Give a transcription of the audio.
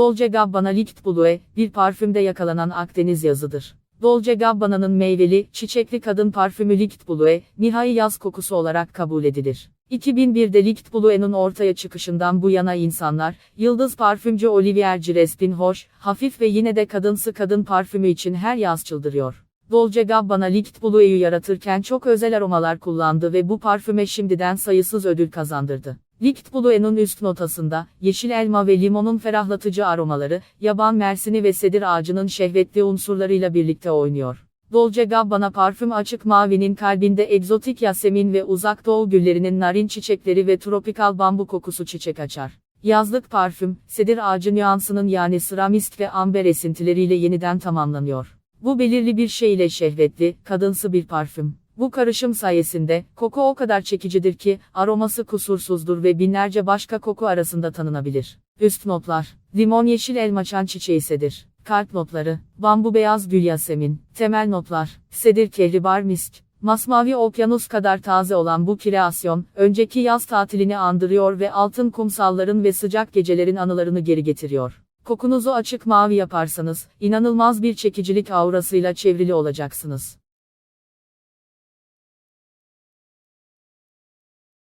Dolce Gabbana Liquid Blue, bir parfümde yakalanan Akdeniz yazıdır. Dolce Gabbana'nın meyveli, çiçekli kadın parfümü Liquid Blue, nihai yaz kokusu olarak kabul edilir. 2001'de Liquid Blue'nun ortaya çıkışından bu yana insanlar, yıldız parfümcü Olivier Gires'in hoş, hafif ve yine de kadınsı kadın parfümü için her yaz çıldırıyor. Dolce Gabbana Liquid Blue'yu yaratırken çok özel aromalar kullandı ve bu parfüme şimdiden sayısız ödül kazandırdı. Liquid Blue'nun üst notasında, yeşil elma ve limonun ferahlatıcı aromaları, yaban mersini ve sedir ağacının şehvetli unsurlarıyla birlikte oynuyor. Dolce Gabbana parfüm açık mavinin kalbinde egzotik yasemin ve uzak doğu güllerinin narin çiçekleri ve tropikal bambu kokusu çiçek açar. Yazlık parfüm, sedir ağacı nüansının yani sıra misk ve amber esintileriyle yeniden tamamlanıyor. Bu belirli bir şey ile şehvetli, kadınsı bir parfüm. Bu karışım sayesinde, koku o kadar çekicidir ki, aroması kusursuzdur ve binlerce başka koku arasında tanınabilir. Üst notlar, limon yeşil elma çan çiçeği sedir. Kalp notları, bambu beyaz gül yasemin. Temel notlar, sedir kehribar misk. Masmavi okyanus kadar taze olan bu kreasyon, önceki yaz tatilini andırıyor ve altın kumsalların ve sıcak gecelerin anılarını geri getiriyor. Kokunuzu açık mavi yaparsanız, inanılmaz bir çekicilik aurasıyla çevrili olacaksınız.